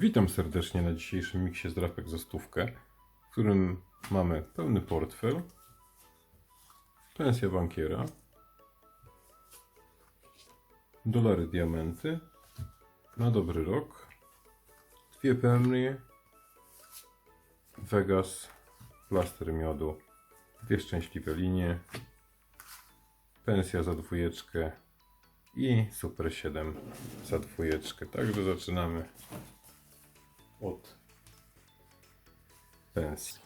Witam serdecznie na dzisiejszym miksie zdrapek za stówkę, w którym mamy pełny portfel, pensja bankiera, dolary diamenty, na dobry rok, dwie pełnie, Vegas, plaster miodu, dwie szczęśliwe linie, pensja za dwójeczkę i Super 7 za dwójeczkę. Także zaczynamy od pensji.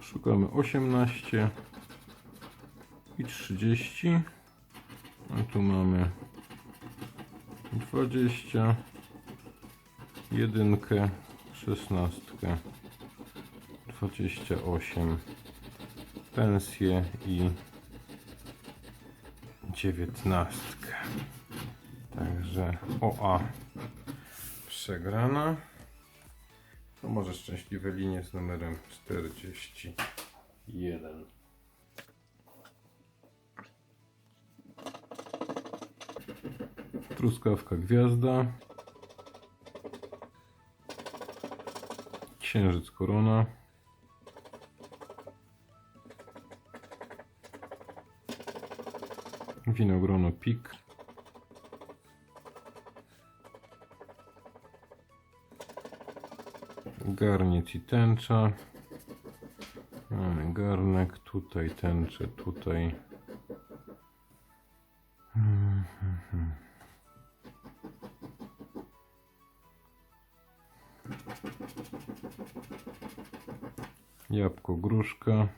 Szukamy 18 i 30. A tu mamy 20, jedynkę, 16, 28, pensję i 19. Także OA przegrana. To może szczęśliwe linie z numerem 41. Truskawka gwiazda. Księżyc korona. Winogrono pik. Garniec i tęcza. Mamy garnek, tutaj tęczę, tutaj. Jabłko, gruszka.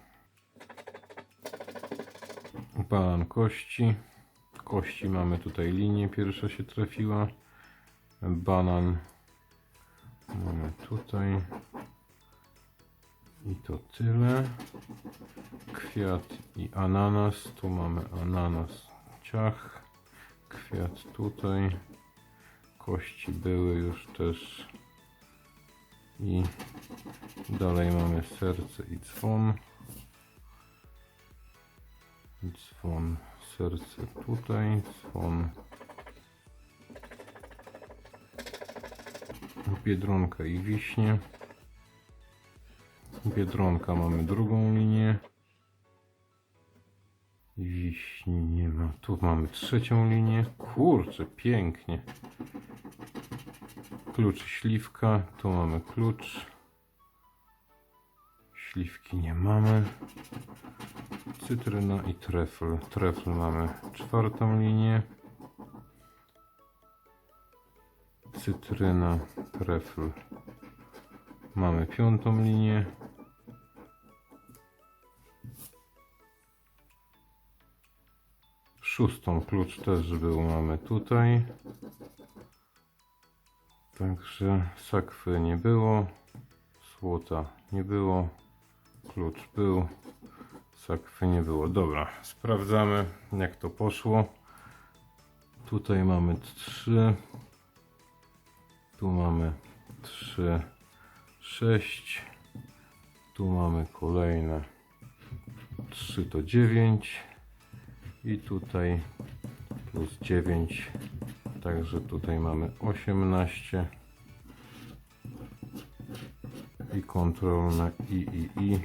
Balan kości. Kości mamy tutaj linię, pierwsza się trafiła. Banan mamy tutaj. I to tyle. Kwiat i ananas. Tu mamy ananas, ciach. Kwiat tutaj. Kości były już też. I dalej mamy serce i dzwon. Dzwon, serce tutaj, dzwon. Biedronka i wiśnie. Biedronka mamy drugą linię. Wiśni nie ma. Tu mamy trzecią linię. Kurczę, pięknie. Klucz śliwka. Tu mamy klucz. Śliwki nie mamy. Cytryna i trefl. Trefl mamy czwartą linię. Cytryna, trefl. Mamy piątą linię. Szóstą klucz też był, mamy tutaj. Także sakwy nie było. Złota nie było. Klucz był. Sakwy nie było. Dobra, sprawdzamy jak to poszło. Tutaj mamy trzy. Tu mamy trzy, sześć. Tu mamy kolejne trzy to dziewięć. I tutaj plus dziewięć. Także tutaj mamy osiemnaście. I kontrolne i i i.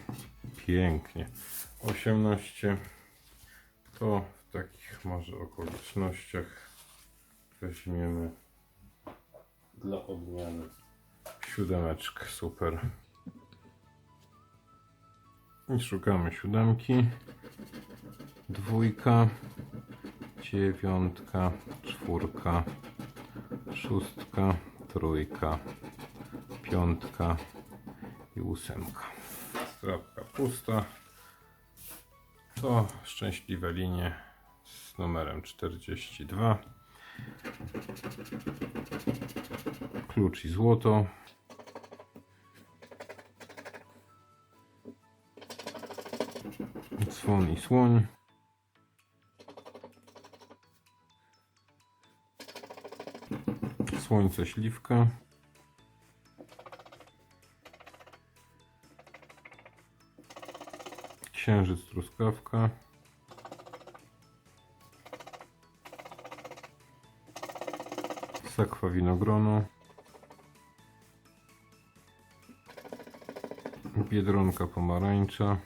Pięknie. 18 to w takich może okolicznościach weźmiemy dla odmiany. Siódemeczkę, super. I szukamy siódemki. Dwójka dziewiątka czwórka szóstka trójka piątka i ósemka. Strapka pusta. To szczęśliwe linie z numerem 42. Klucz i złoto. Dzwon i słoń. Słońce śliwka. Księżyc truskawka. Sakwa winogrono, biedronka pomarańcza,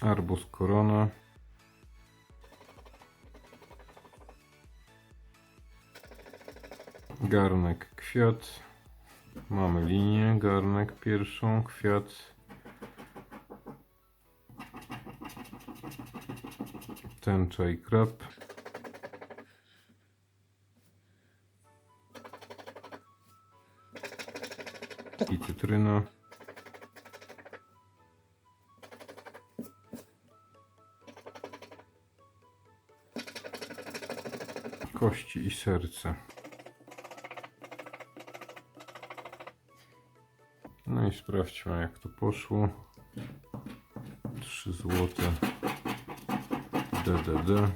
arbuz korona, garnek kwiat, mamy linię, garnek pierwszą, kwiat, tęcza i krab. I cytryna. Kości i serce. No i sprawdźmy jak to poszło. 3 złote. DDD.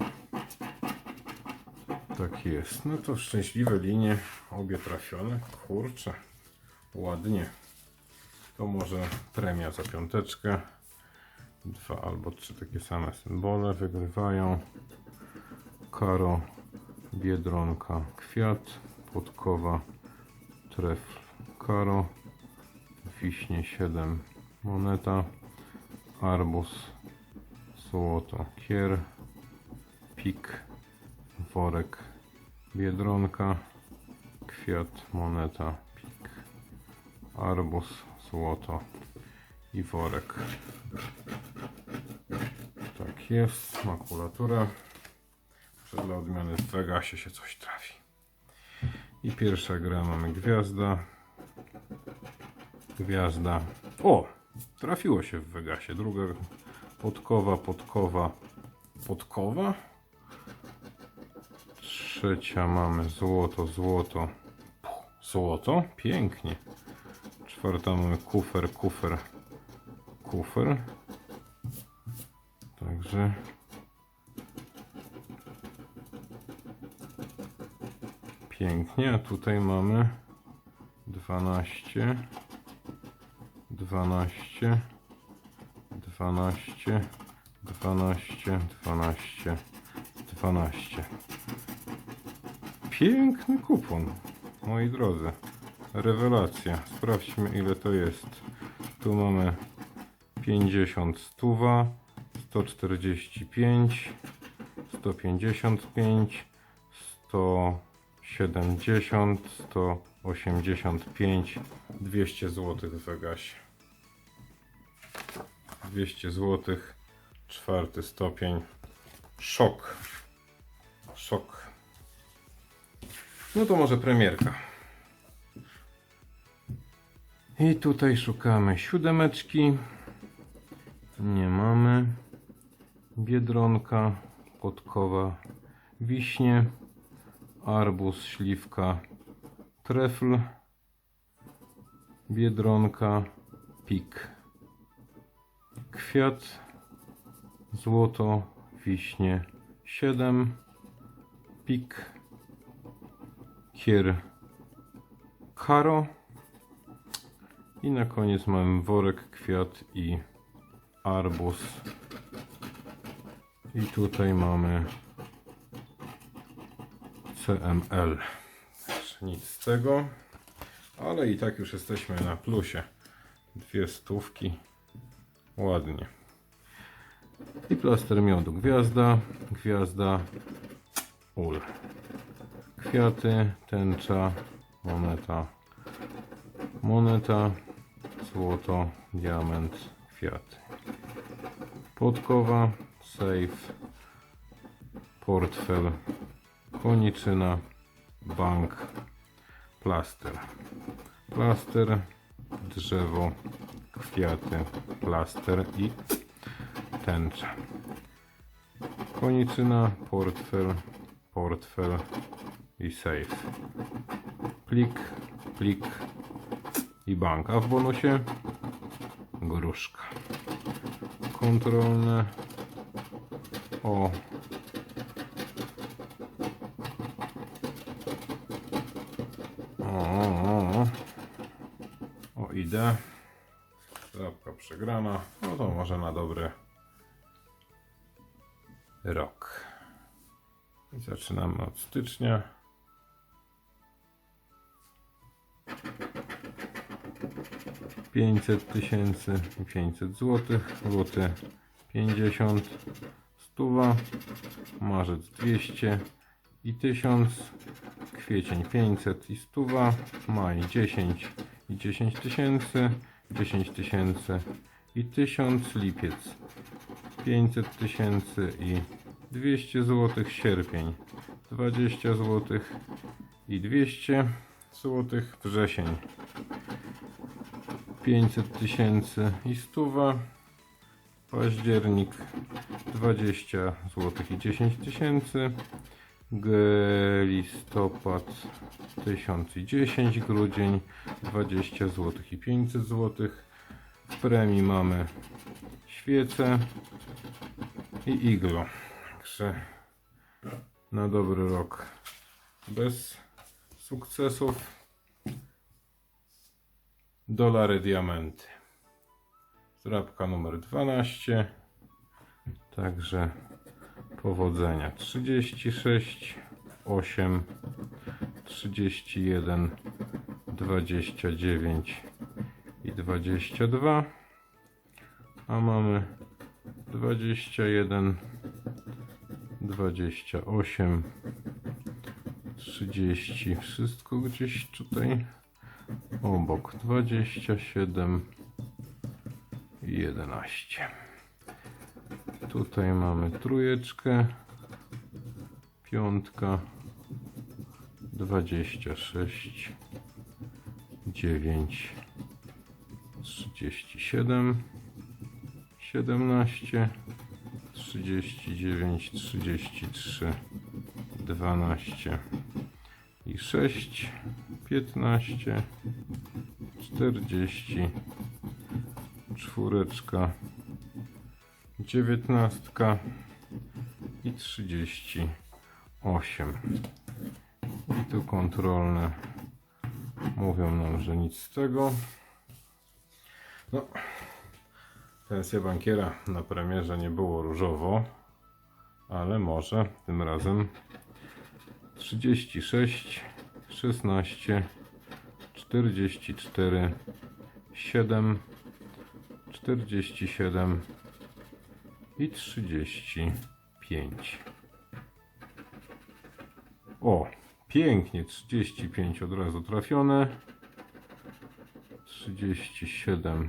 Tak jest. No to szczęśliwe linie, obie trafione. Kurczę, ładnie. To może premia za piąteczkę. Dwa albo trzy takie same symbole wygrywają. Karo, Biedronka, Kwiat, Podkowa, Trefl, Karo, Wiśnie 7, Moneta, Arbus, Złoto, Kier, Pik, Worek, Biedronka, Kwiat, Moneta, Pik, Arbus, Złoto i Worek. Tak jest, makulatura. Może dla odmiany w Vegasie się coś trafi. I pierwsza gra mamy gwiazda. Gwiazda. O! Trafiło się w Vegasie. Druga podkowa, podkowa, podkowa. Trzecia mamy złoto, złoto, Puh, złoto. Pięknie. Czwarta mamy kufer, kufer, kufer. Także pięknie. A tutaj mamy 12, 12, 12, 12, 12, 12. Piękny kupon, moi drodzy. Rewelacja. Sprawdźmy ile to jest. Tu mamy 50 stuwa, 145, 155, 170, 185, 200 zł w Vegasie. 200 zł, czwarty stopień. Szok. Szok. No to może premierka. I tutaj szukamy siódemeczki. Nie mamy. Biedronka, podkowa, wiśnie, arbuz, śliwka, trefl, biedronka, pik, kwiat, złoto, wiśnie, 7, pik, kier, karo i na koniec mamy worek, kwiat i arbuz. I tutaj mamy CML. Nic z tego, ale i tak już jesteśmy na plusie. Dwie stówki. Ładnie. I plaster miodu. Gwiazda, gwiazda, ul. Kwiaty, tęcza, moneta, moneta, złoto, diament, kwiaty. Podkowa, safe, portfel, koniczyna, bank, plaster. Plaster, drzewo, kwiaty, plaster i tęcza. Koniczyna, portfel, portfel i safe. Plik, plik i bank. A w bonusie gruszka. Kontrolne. O. O, o, idę. Żabka przegrana. No to może na dobry rok. I zaczynamy od stycznia. Pięćset tysięcy i pięćset złotych, luty pięćdziesiąt, stuwa, marzec dwieście i tysiąc, kwiecień pięćset i stuwa, maj dziesięć i dziesięć tysięcy, dziesięć tysięcy i tysiąc, lipiec 500 tysięcy i 200 zł, sierpień 20 zł i 200 zł, wrzesień. 500 tysięcy i stuwa, październik 20 zł i 10 tysięcy, listopad 1010, grudzień 20 zł i 500 zł, w premii mamy świece i iglo. Także na dobry rok bez sukcesów. Dolary diamenty. Zrabka numer 12. Także powodzenia 36 8 31 29 i 22 a mamy 21 28 30 wszystko gdzieś tutaj obok. 27 i 11 tutaj mamy trójeczkę. Piątka. 26 9 37 17 39 33 12 i 6 15 40 czwóreczka 19 i 38 i tu kontrolne mówią nam, że nic z tego. No Pensja bankiera na premierze nie było różowo, ale może tym razem 36, 16, 44, 7, 47 i 35. O, pięknie, 35 od razu trafione. 37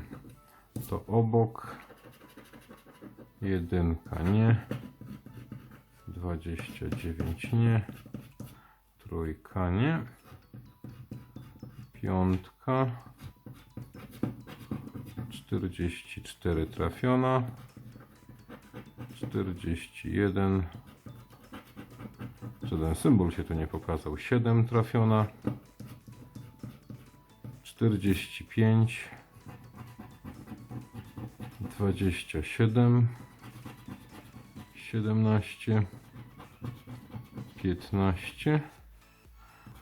to obok. Jedynka nie. 29 nie. Trójka nie. Piątka. 44 trafiona. 41. Żaden symbol się tu nie pokazał. 7 trafiona. 45. 27 17 15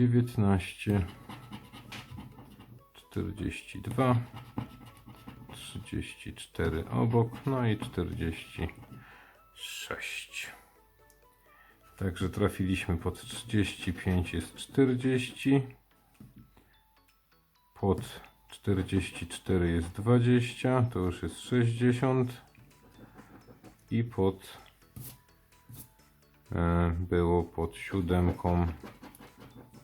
10 25 19 42 34 obok, no i 46 Także trafiliśmy pod 35 jest 40 pod 44 jest 20, to już jest 60 i pod e, było pod siódemką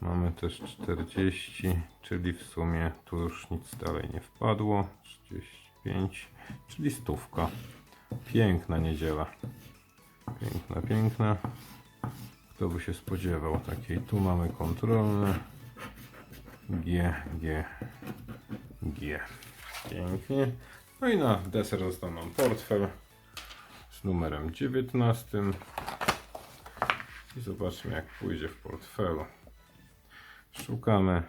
mamy też 40, czyli w sumie tu już nic dalej nie wpadło 35, czyli stówka piękna niedziela piękna, piękna kto by się spodziewał takiej tu mamy kontrolne G, G, G. Pięknie. No i na deser został nam portfel z numerem 19. I zobaczmy jak pójdzie w portfelu. Szukamy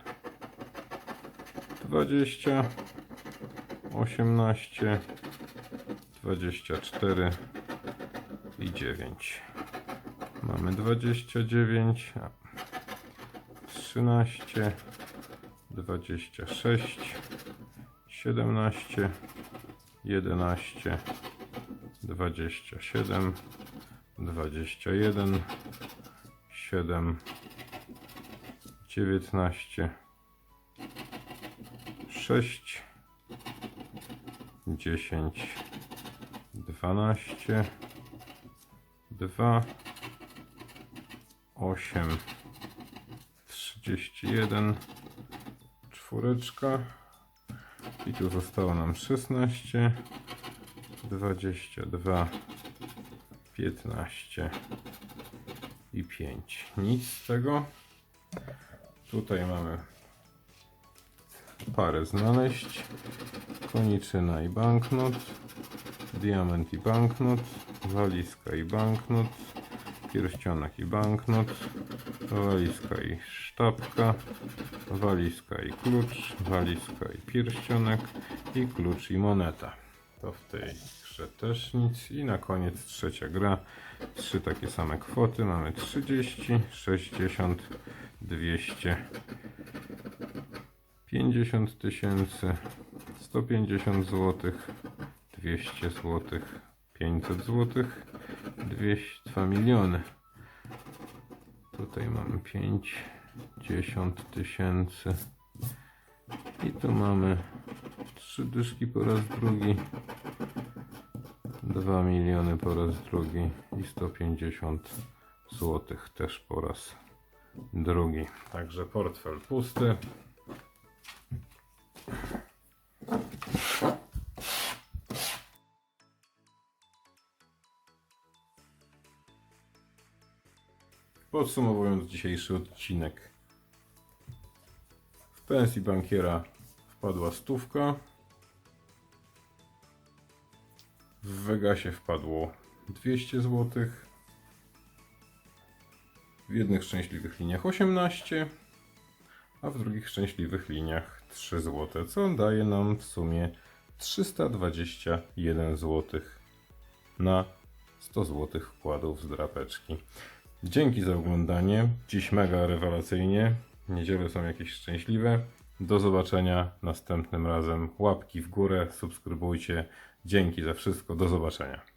20, 18, 24 i 9. Mamy 29, a 13, 26, 17, 11, 27, 21, 7, 19, 6, 10, 12, 2, 8, 31, czwóreczka. I tu zostało nam 16, 22, 15 i 5. Nic z tego. Tutaj mamy parę znaleźć. Koniczyna i banknot. Diament i banknot. Walizka i banknot. Pierścionek i banknot. Walizka i sztabka. Walizka i klucz. Walizka i pierścionek. I klucz i moneta. To w tej grze też nic. I na koniec trzecia gra. Trzy takie same kwoty. Mamy 30, 60, 200, 50 tysięcy, 150 zł, 200 zł, 500 zł, 202 miliony. Tutaj mamy 50 tysięcy. I tu mamy trzy dyszki po raz drugi. 2 miliony po raz drugi i 150 zł też po raz drugi. Także portfel pusty. Podsumowując dzisiejszy odcinek. W pensji bankiera wpadła stówka. W Vegasie wpadło 200 zł. W jednych szczęśliwych liniach 18, a w drugich szczęśliwych liniach 3 zł, co daje nam w sumie 321 zł na 100 zł wkładów z drapeczki. Dzięki za oglądanie. Dziś mega rewelacyjnie. Niedziele są jakieś szczęśliwe. Do zobaczenia następnym razem. Łapki w górę, subskrybujcie. Dzięki za wszystko. Do zobaczenia.